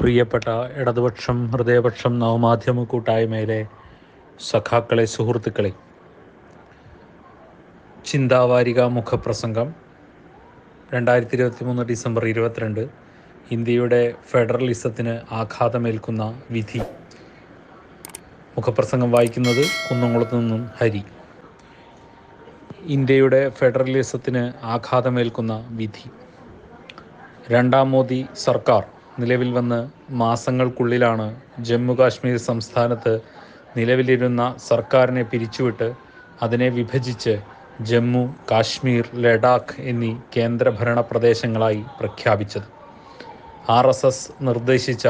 പ്രിയപ്പെട്ട ഇടതുപക്ഷം ഹൃദയപക്ഷം നവമാധ്യമ കൂട്ടായ്മയിലെ സഖാക്കളെ സുഹൃത്തുക്കളെ ചിന്താവാരിക മുഖപ്രസംഗം രണ്ടായിരത്തി ഇരുപത്തി മൂന്ന് ഡിസംബർ ഇരുപത്തിരണ്ട് ഇന്ത്യയുടെ ഫെഡറലിസത്തിന് ആഘാതമേൽക്കുന്ന വിധി. മുഖപ്രസംഗം വായിക്കുന്നത് കുന്നംകുളത്ത് നിന്നും ഹരി. ഇന്ത്യയുടെ ഫെഡറലിസത്തിന് ആഘാതമേൽക്കുന്ന വിധി. രണ്ടാം മോദി സർക്കാർ നിലവിൽ വന്ന് മാസങ്ങൾക്കുള്ളിലാണ് ജമ്മു കാശ്മീർ സംസ്ഥാനത്ത് നിലവിലിരുന്ന സർക്കാരിനെ പിരിച്ചുവിട്ട് അതിനെ വിഭജിച്ച് ജമ്മു കാശ്മീർ ലഡാക്ക് എന്നീ കേന്ദ്രഭരണ പ്രദേശങ്ങളായി പ്രഖ്യാപിച്ചത്. ആർ എസ് എസ് നിർദ്ദേശിച്ച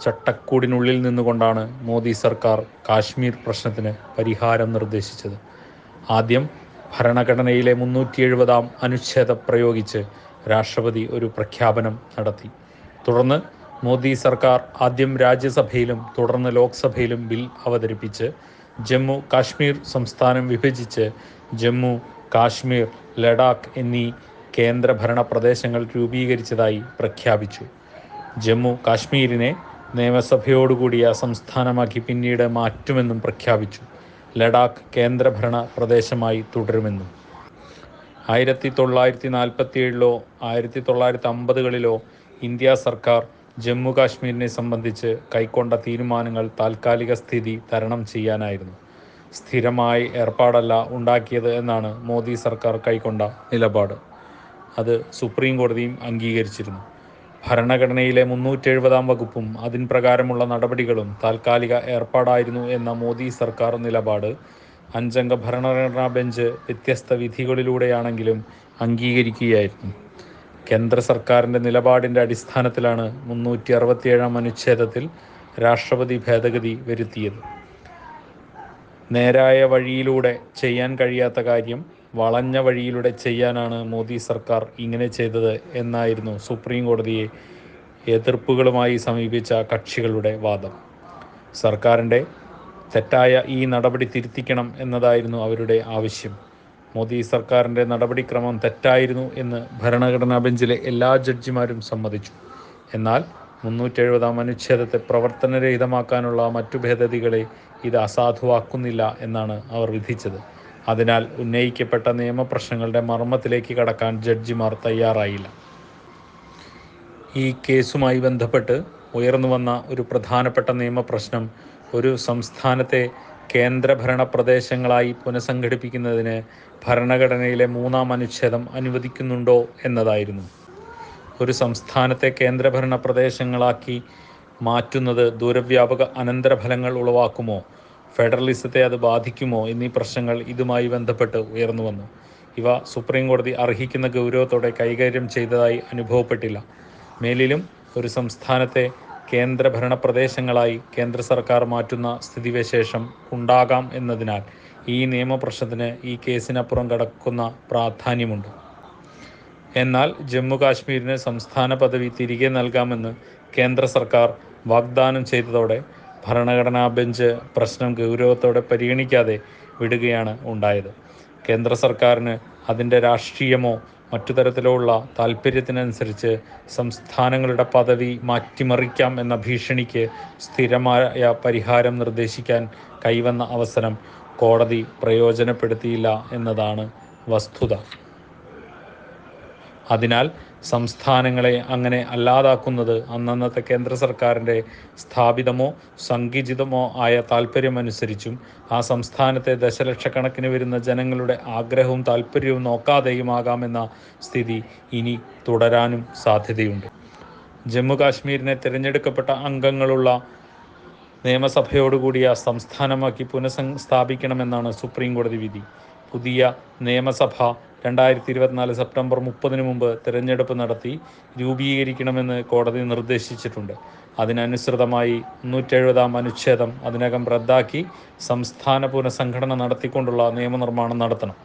ചട്ടക്കൂടിനുള്ളിൽ നിന്നുകൊണ്ടാണ് മോദി സർക്കാർ കാശ്മീർ പ്രശ്നത്തിന് പരിഹാരം നിർദ്ദേശിച്ചത്. ആദ്യം ഭരണഘടനയിലെ മുന്നൂറ്റി എഴുപതാം അനുച്ഛേദം പ്രയോഗിച്ച് രാഷ്ട്രപതി ഒരു പ്രഖ്യാപനം നടത്തി. തുടർന്ന് മോദി സർക്കാർ ആദ്യം രാജ്യസഭയിലും തുടർന്ന് ലോക്സഭയിലും ബിൽ അവതരിപ്പിച്ച് ജമ്മു കാശ്മീർ സംസ്ഥാനം വിഭജിച്ച് ജമ്മു കാശ്മീർ ലഡാക്ക് എന്നീ കേന്ദ്രഭരണ പ്രദേശങ്ങൾ രൂപീകരിച്ചതായി പ്രഖ്യാപിച്ചു. ജമ്മു കാശ്മീരിനെ നിയമസഭയോടുകൂടിയ സംസ്ഥാനമാക്കി പിന്നീട് മാറ്റുമെന്നും പ്രഖ്യാപിച്ചു. ലഡാക്ക് കേന്ദ്രഭരണ പ്രദേശമായി തുടരുമെന്നും. ആയിരത്തി തൊള്ളായിരത്തി നാൽപ്പത്തി ഏഴിലോ ആയിരത്തി തൊള്ളായിരത്തി അമ്പതുകളിലോ ഇന്ത്യ സർക്കാർ ജമ്മു കാശ്മീരിനെ സംബന്ധിച്ച് കൈക്കൊണ്ട തീരുമാനങ്ങൾ താൽക്കാലിക സ്ഥിതി തരണം ചെയ്യാനായിരുന്നു. സ്ഥിരമായി ഏർപ്പാടല്ല ഉണ്ടാക്കിയത് എന്നാണ് മോദി സർക്കാർ കൈക്കൊണ്ട നിലപാട്. അത് സുപ്രീം കോടതിയും അംഗീകരിച്ചിരുന്നു. ഭരണഘടനയിലെ മുന്നൂറ്റി എഴുപതാം വകുപ്പും അതിൻ പ്രകാരമുള്ള നടപടികളും താൽക്കാലിക ഏർപ്പാടായിരുന്നു എന്ന മോദി സർക്കാർ നിലപാട് അഞ്ചംഗ ഭരണഘടനാ ബെഞ്ച് വ്യത്യസ്ത വിധികളിലൂടെയാണെങ്കിലും അംഗീകരിക്കുകയായിരുന്നു. കേന്ദ്ര സർക്കാരിന്റെ നിലപാടിന്റെ അടിസ്ഥാനത്തിലാണ് മുന്നൂറ്റി അറുപത്തിയേഴാം അനുച്ഛേദത്തിൽ രാഷ്ട്രപതി ഭേദഗതി വരുത്തിയത്. നേരായ വഴിയിലൂടെ ചെയ്യാൻ കഴിയാത്ത കാര്യം വളഞ്ഞ വഴിയിലൂടെ ചെയ്യാനാണ് മോദി സർക്കാർ ഇങ്ങനെ ചെയ്തത് എന്നായിരുന്നു സുപ്രീം കോടതിയെ എതിർപ്പുകളുമായി സമീപിച്ച കക്ഷികളുടെ വാദം. സർക്കാരിന്റെ തെറ്റായ ഈ നടപടി തിരുത്തിക്കണം എന്നതായിരുന്നു അവരുടെ ആവശ്യം. മോദി സർക്കാരിന്റെ നടപടിക്രമം തെറ്റായിരുന്നു എന്ന് ഭരണഘടനാ ബെഞ്ചിലെ എല്ലാ ജഡ്ജിമാരും സമ്മതിച്ചു. എന്നാൽ മുന്നൂറ്റെഴുപതാം അനുച്ഛേദത്തെ പ്രവർത്തനരഹിതമാക്കാനുള്ള മറ്റു ഭേദഗതികളെ ഇത് അസാധുവാക്കുന്നില്ല എന്നാണ് അവർ വിധിച്ചത്. അതിനാൽ ഉന്നയിക്കപ്പെട്ട നിയമപ്രശ്നങ്ങളുടെ മർമ്മത്തിലേക്ക് കടക്കാൻ ജഡ്ജിമാർ തയ്യാറായില്ല. ഈ കേസുമായി ബന്ധപ്പെട്ട് ഉയർന്നു വന്ന ഒരു പ്രധാനപ്പെട്ട നിയമപ്രശ്നം ഒരു സംസ്ഥാനത്തെ കേന്ദ്രഭരണ പ്രദേശങ്ങളായി പുനഃസംഘടിപ്പിക്കുന്നതിന് ഭരണഘടനയിലെ മൂന്നാം അനുച്ഛേദം അനുവദിക്കുന്നുണ്ടോ എന്നതായിരുന്നു. ഒരു സംസ്ഥാനത്തെ കേന്ദ്രഭരണ പ്രദേശങ്ങളാക്കി മാറ്റുന്നത് ദൂരവ്യാപക അനന്തരഫലങ്ങൾ ഉളവാക്കുമോ ഫെഡറലിസത്തെ അത് ബാധിക്കുമോ എന്നീ പ്രശ്നങ്ങൾ ഇതുമായി ബന്ധപ്പെട്ട് ഉയർന്നു വന്നു. ഇവ സുപ്രീം കോടതി അർഹിക്കുന്ന ഗൗരവത്തോടെ കൈകാര്യം ചെയ്തതായി അനുഭവപ്പെട്ടില്ല. മേലിലും ഒരു സംസ്ഥാനത്തെ കേന്ദ്രഭരണ പ്രദേശങ്ങളായി കേന്ദ്ര സർക്കാർ മാറ്റുന്ന സ്ഥിതിവിശേഷം ഉണ്ടാകാം എന്നതിനാൽ ഈ നിയമപ്രശ്നത്തിന് ഈ കേസിനപ്പുറം കടക്കുന്ന പ്രാധാന്യമുണ്ട്. എന്നാൽ ജമ്മു കാശ്മീരിന് സംസ്ഥാന പദവി തിരികെ നൽകാമെന്ന് കേന്ദ്ര സർക്കാർ വാഗ്ദാനം ചെയ്തതോടെ ഭരണഘടനാ ബെഞ്ച് പ്രശ്നം ഗൗരവത്തോടെ പരിഗണിക്കാതെ വിടുകയാണ് ഉണ്ടായത്. കേന്ദ്ര സർക്കാരിന് അതിന്റെ രാഷ്ട്രീയമോ മറ്റു തരത്തിലുള്ള താല്പര്യത്തിനനുസരിച്ച് സംസ്ഥാനങ്ങളുടെ പദവി മാറ്റിമറിക്കാം എന്ന ഭീഷണിക്ക് സ്ഥിരമായ പരിഹാരം നിർദ്ദേശിക്കാൻ കൈവന്ന അവസരം കോടതി പ്രയോജനപ്പെടുത്തിയില്ല എന്നതാണ് വസ്തുത. അതിനാൽ സംസ്ഥാനങ്ങളെ അങ്ങനെ അല്ലാതാക്കുന്നത് അന്നന്നത്തെ കേന്ദ്ര സർക്കാരിന്റെ സ്ഥാപിതമോ സങ്കുചിതമോ ആയ താല്പര്യമനുസരിച്ചും ആ സംസ്ഥാനത്തെ ദശലക്ഷക്കണക്കിന് വരുന്ന ജനങ്ങളുടെ ആഗ്രഹവും താല്പര്യവും നോക്കാതെയുമാകാമെന്ന സ്ഥിതി ഇനി തുടരാനും സാധ്യതയുണ്ട്. ജമ്മു കാശ്മീരിനെ തിരഞ്ഞെടുക്കപ്പെട്ട അംഗങ്ങളുള്ള നിയമസഭയോടുകൂടിയ സംസ്ഥാനമാക്കി പുനഃസ്ഥാപിക്കണമെന്നാണ് സുപ്രീം കോടതി വിധി. പുതിയ നിയമസഭ രണ്ടായിരത്തി ഇരുപത്തിനാല് സെപ്റ്റംബർ മുപ്പതിന് മുമ്പ് തിരഞ്ഞെടുപ്പ് നടത്തി രൂപീകരിക്കണമെന്ന് കോടതി നിർദ്ദേശിച്ചിട്ടുണ്ട്. അതിനനുസൃതമായി നൂറ്റെഴുപതാം അനുച്ഛേദം അതിനകം റദ്ദാക്കി സംസ്ഥാന പുനഃസംഘടന നടത്തിക്കൊണ്ടുള്ള നിയമനിർമ്മാണം നടത്തണം.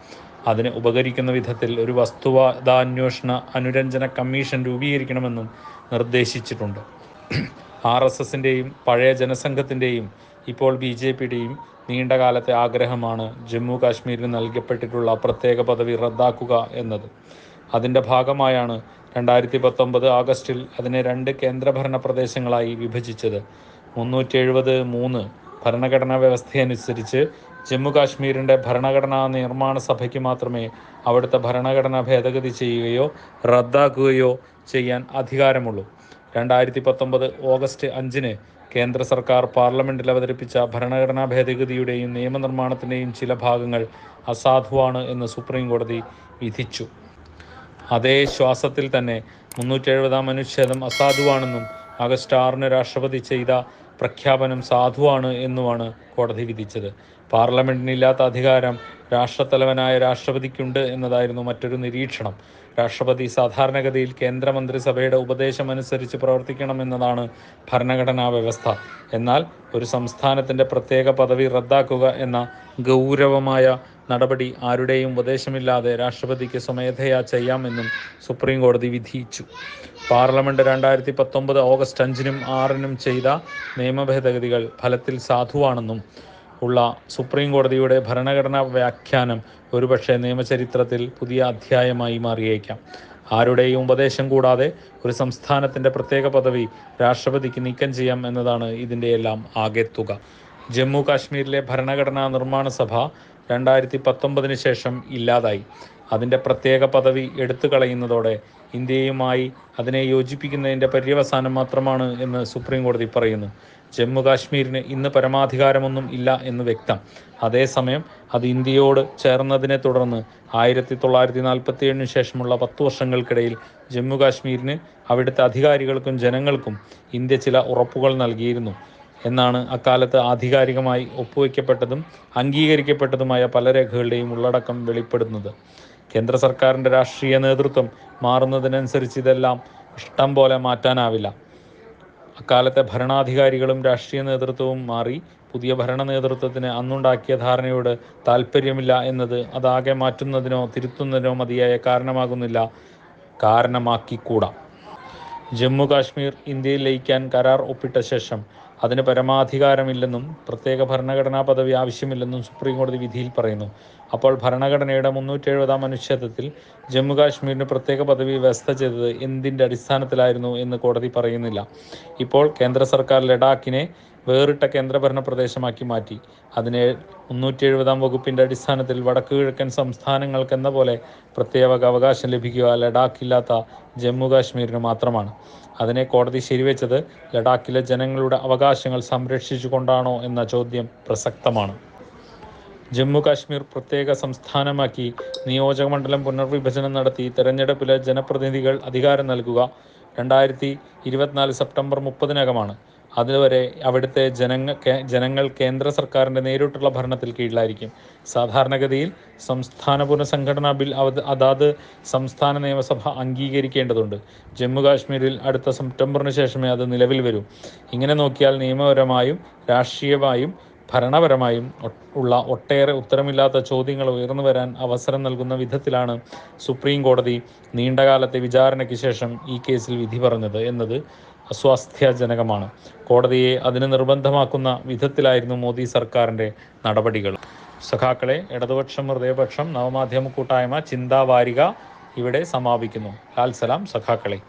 അതിന് ഉപകരിക്കുന്ന വിധത്തിൽ ഒരു വസ്തുവാദാന്വേഷണ അനുരഞ്ജന കമ്മീഷൻ രൂപീകരിക്കണമെന്നും നിർദ്ദേശിച്ചിട്ടുണ്ട്. ആർ എസ് എസിന്റെയും പഴയ ജനസംഘത്തിന്റെയും ഇപ്പോൾ ബി ജെ പിയുടെയും നീണ്ടകാലത്തെ ആഗ്രഹമാണ് ജമ്മു കാശ്മീരിന് നൽകപ്പെട്ടിട്ടുള്ള പ്രത്യേക പദവി റദ്ദാക്കുക എന്നത്. അതിന്റെ ഭാഗമായാണ് രണ്ടായിരത്തി പത്തൊമ്പത് ആഗസ്റ്റിൽ അതിനെ രണ്ട് കേന്ദ്രഭരണ പ്രദേശങ്ങളായി വിഭജിച്ചത്. മുന്നൂറ്റി എഴുപത് മൂന്ന് ഭരണഘടനാ വ്യവസ്ഥയനുസരിച്ച് ജമ്മു കാശ്മീരിന്റെ ഭരണഘടനാ നിർമ്മാണ സഭയ്ക്ക് മാത്രമേ അവിടുത്തെ ഭരണഘടന ഭേദഗതി ചെയ്യുകയോ റദ്ദാക്കുകയോ ചെയ്യാൻ അധികാരമുള്ളൂ. രണ്ടായിരത്തി പത്തൊമ്പത് ഓഗസ്റ്റ് അഞ്ചിന് കേന്ദ്ര സർക്കാർ പാർലമെന്റിൽ അവതരിപ്പിച്ച ഭരണഘടനാ ഭേദഗതിയുടെയും നിയമനിർമ്മാണത്തിന്റെയും ചില ഭാഗങ്ങൾ അസാധുവാണ് എന്ന് സുപ്രീം കോടതി വിധിച്ചു. അതേ ശ്വാസത്തിൽ തന്നെ മുന്നൂറ്റി എഴുപതാം അനുച്ഛേദം അസാധുവാണെന്നും ആഗസ്റ്റ് ആറിന് രാഷ്ട്രപതി ചെയ്ത പ്രഖ്യാപനം സാധുവാണ് എന്നുമാണ് കോടതി വിധിച്ചത്. പാർലമെന്റിനില്ലാത്ത അധികാരം രാഷ്ട്രത്തലവനായ രാഷ്ട്രപതിക്കുണ്ട് എന്നതായിരുന്നു മറ്റൊരു നിരീക്ഷണം. രാഷ്ട്രപതി സാധാരണഗതിയിൽ കേന്ദ്രമന്ത്രിസഭയുടെ ഉപദേശമനുസരിച്ച് പ്രവർത്തിക്കണമെന്നതാണ് ഭരണഘടനാ വ്യവസ്ഥ. എന്നാൽ ഒരു സംസ്ഥാനത്തിന്റെ പ്രത്യേക പദവി റദ്ദാക്കുക എന്ന ഗൗരവമായ നടപടി ആരുടെയും ഉപദേശമില്ലാതെ രാഷ്ട്രപതിക്ക് സ്വമേധയാ ചെയ്യാമെന്നും സുപ്രീം കോടതി വിധിച്ചു. പാർലമെന്റ് രണ്ടായിരത്തി പത്തൊമ്പത് ഓഗസ്റ്റ് അഞ്ചിനും ആറിനും ചെയ്ത നിയമഭേദഗതികൾ ഫലത്തിൽ സാധുവാണെന്നും ഉള്ള സുപ്രീം കോടതിയുടെ ഭരണഘടനാ വ്യാഖ്യാനം ഒരുപക്ഷെ നിയമചരിത്രത്തിൽ പുതിയ അധ്യായമായി മാറിയേക്കാം. ആരുടെയും ഉപദേശം കൂടാതെ ഒരു സംസ്ഥാനത്തിന്റെ പ്രത്യേക പദവി രാഷ്ട്രപതിക്ക് നീക്കം ചെയ്യാം എന്നതാണ് ഇതിന്റെ എല്ലാം ആകെ തുക ജമ്മു കാശ്മീരിലെ ഭരണഘടനാ നിർമ്മാണ സഭ രണ്ടായിരത്തി പത്തൊമ്പതിന് ശേഷം ഇല്ലാതായി. അതിന്റെ പ്രത്യേക പദവി എടുത്തു കളയുന്നതോടെ ഇന്ത്യയുമായി അതിനെ യോജിപ്പിക്കുന്നതിന്റെ പര്യവസാനം മാത്രമാണ് എന്ന് സുപ്രീം കോടതി പറയുന്നു. ജമ്മു കാശ്മീരിന് ഇന്ന് പരമാധികാരമൊന്നും ഇല്ല എന്ന് വ്യക്തം. അതേസമയം അത് ഇന്ത്യയോട് ചേർന്നതിനെ തുടർന്ന് ആയിരത്തി തൊള്ളായിരത്തി നാൽപ്പത്തി ഏഴിന് ശേഷമുള്ള പത്തു വർഷങ്ങൾക്കിടയിൽ ജമ്മു കാശ്മീരിന് അവിടുത്തെ അധികാരികൾക്കും ജനങ്ങൾക്കും ഇന്ത്യ ചില ഉറപ്പുകൾ നൽകിയിരുന്നു. എന്നാണ് അക്കാലത്ത് ആധികാരികമായി ഒപ്പുവയ്ക്കപ്പെട്ടതും അംഗീകരിക്കപ്പെട്ടതുമായ പല രേഖകളുടെയും ഉള്ളടക്കം വെളിപ്പെടുന്നത്. കേന്ദ്ര സർക്കാരിന്റെ രാഷ്ട്രീയ നേതൃത്വം മാറുന്നതിനനുസരിച്ച് ഇതെല്ലാം ഇഷ്ടം പോലെ മാറ്റാനാവില്ല. അക്കാലത്തെ ഭരണാധികാരികളും രാഷ്ട്രീയ നേതൃത്വവും മാറി പുതിയ ഭരണ നേതൃത്വത്തിന് അന്നുണ്ടാക്കിയ ധാരണയോട് താല്പര്യമില്ല എന്നത് അതാകെ മാറ്റുന്നതിനോ തിരുത്തുന്നതിനോ മതിയായ കാരണമാകുന്നില്ല. കാരണമാക്കിക്കൂടാ. ജമ്മു കാശ്മീർ ഇന്ത്യയിൽ ലയിക്കാൻ കരാർ ഒപ്പിട്ട ശേഷം അതിന് പരമാധികാരമില്ലെന്നും പ്രത്യേക ഭരണഘടനാ പദവി ആവശ്യമില്ലെന്നും സുപ്രീം കോടതി വിധിയിൽ പറയുന്നു. അപ്പോൾ ഭരണഘടനയുടെ മുന്നൂറ്റി എഴുപതാം അനുച്ഛേദത്തിൽ ജമ്മു കാശ്മീരിന് പ്രത്യേക പദവി വ്യവസ്ഥ ചെയ്തത് എന്തിന്റെ അടിസ്ഥാനത്തിലായിരുന്നു എന്ന് കോടതി പറയുന്നില്ല. ഇപ്പോൾ കേന്ദ്ര സർക്കാർ ലഡാക്കിനെ വേറിട്ട കേന്ദ്രഭരണ പ്രദേശമാക്കി മാറ്റി. അതിനെ മുന്നൂറ്റി എഴുപതാം വകുപ്പിന്റെ അടിസ്ഥാനത്തിൽ വടക്ക് കിഴക്കൻ സംസ്ഥാനങ്ങൾക്കെന്ന പോലെ പ്രത്യേക അവകാശം ലഭിക്കുക ലഡാക്കില്ലാത്ത ജമ്മു കാശ്മീരിന് മാത്രമാണ്. അതിനെ കോടതി ശരിവെച്ചത് ലഡാക്കിലെ ജനങ്ങളുടെ അവകാശങ്ങൾ സംരക്ഷിച്ചുകൊണ്ടാണോ എന്ന ചോദ്യം പ്രസക്തമാണ്. ജമ്മു കാശ്മീർ പ്രത്യേക സംസ്ഥാനമാക്കി നിയോജക മണ്ഡലം പുനർവിഭജനം നടത്തി തെരഞ്ഞെടുപ്പിലെ ജനപ്രതിനിധികൾ അധികാരം നൽകുക രണ്ടായിരത്തി ഇരുപത്തിനാല് സെപ്റ്റംബർ മുപ്പതിനകമാണ്. അതുവരെ അവിടുത്തെ ജനങ്ങൾ ജനങ്ങൾ കേന്ദ്ര സർക്കാരിന്റെ നേരിട്ടുള്ള ഭരണത്തിൽ കീഴിലായിരിക്കും. സാധാരണഗതിയിൽ സംസ്ഥാന പുനഃസംഘടനാ ബിൽ അതാത് സംസ്ഥാന നിയമസഭ അംഗീകരിക്കേണ്ടതുണ്ട്. ജമ്മു കാശ്മീരിൽ അടുത്ത സെപ്റ്റംബറിന് ശേഷമേ അത് നിലവിൽ വരൂ. ഇങ്ങനെ നോക്കിയാൽ നിയമപരമായും രാഷ്ട്രീയമായും ഭരണപരമായും ഉള്ള ഒട്ടേറെ ഉത്തരമില്ലാത്ത ചോദ്യങ്ങൾ ഉയർന്നു വരാൻ അവസരം നൽകുന്ന വിധത്തിലാണ് സുപ്രീം കോടതി നീണ്ടകാലത്തെ വിചാരണയ്ക്ക് ശേഷം ഈ കേസിൽ വിധി പറഞ്ഞത് എന്നത്. അസ്വാസ്ഥ്യജനകമാണ്. കോടതിയെ അതിന് നിർബന്ധമാക്കുന്ന വിധത്തിലായിരുന്നു മോദി സർക്കാരിന്റെ നടപടികൾ. സഖാക്കളെ ഇടതുപക്ഷം ഹൃദയപക്ഷം നവമാധ്യമ കൂട്ടായ്മ ചിന്താവാരിക ഇവിടെ സമാപിക്കുന്നു. ലാൽ സലാം സഖാക്കളെ.